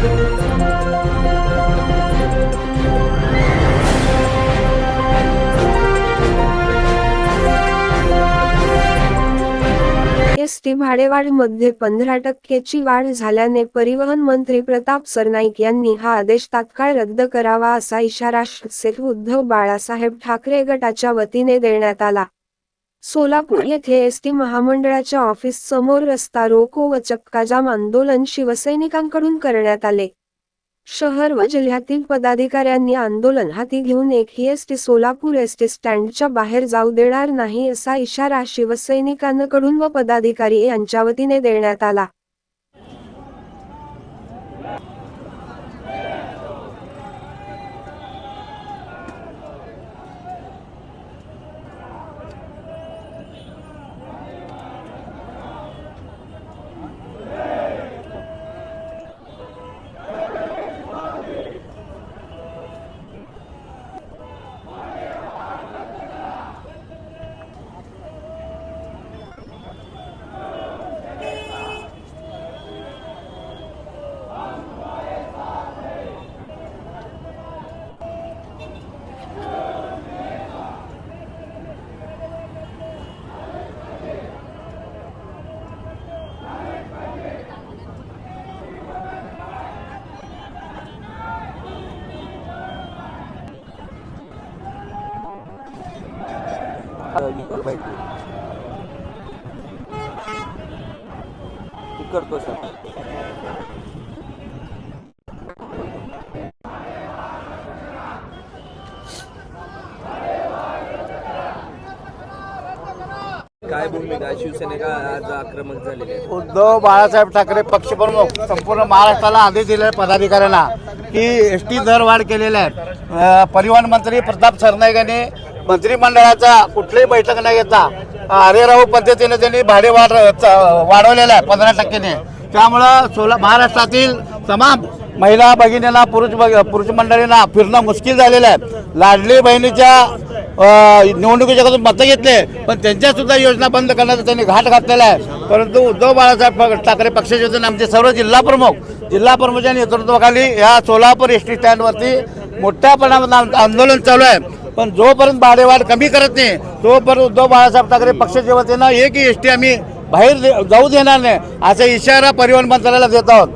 S T भाडेवाढमध्ये पंधरा टक्क्याची वाढ झाल्याने परिवहन मंत्री प्रताप सरनाईक यांनी हा आदेश तात्काळ रद्द करावा असा इशारा शिवसेना उद्धव बाळासाहेब ठाकरे गटाच्या वतीने देण्यात आला. सोलापूर येथे एस टी महामंडळाच्या ऑफिस समोर रस्ता रोको व चक्काजाम आंदोलन शिवसैनिकांकडून करण्यात आले. शहर व जिल्ह्यातील पदाधिकाऱ्यांनी आंदोलन हाती घेऊन एकही S T Solapur S T स्टँडच्या बाहेर जाऊ देणार नाही असा इशारा शिवसैनिकांकडून व पदाधिकारी यांच्या वतीने देण्यात आला. करतो सर काय भूमिका आहे? आज आक्रमक झालेली उद्धव बाळासाहेब ठाकरे पक्षप्रमुख संपूर्ण महाराष्ट्राला आदेश दिले पदाधिकाऱ्यांना की एस टी दरवाढ केलेल्या आहेत परिवहन मंत्री प्रताप सरनाईक यांनी मंत्रिमंडळाचा कुठलीही बैठक न घेता अरे पद्धतीने त्यांनी भाडे वाढ वाढवलेलं आहे पंधरा टक्क्याने. त्यामुळं सोला महाराष्ट्रातील तमाम महिला भगिनींना पुरुष पुरुष मंडळींना फिरणं मुश्किल झालेलं आहे. लाडली बहिणीच्या निवडणुकीच्या अगोदर मतं घेतले पण त्यांच्या सुद्धा योजना बंद करण्याचा त्यांनी घाट घातलेला आहे. परंतु उद्धव बाळासाहेब ठाकरे पक्षाचे होते आमचे सर्व जिल्हा प्रमुख जिल्हा प्रमुखांच्या नेतृत्वाखाली या सोलापूर एस टी स्टँडवरती मोठ्या प्रमाणात आंदोलन चालू आहे. पण जोपर्यंत भाडेवाढ कमी करत नाही तोपर्यंत उद्धव बाळासाहेब ठाकरे पक्षाच्या वतीनं एकही एस टी आम्ही बाहेर दे- जाऊ देणार नाही असा इशारा परिवहन मंत्रालयाला देत आहोत.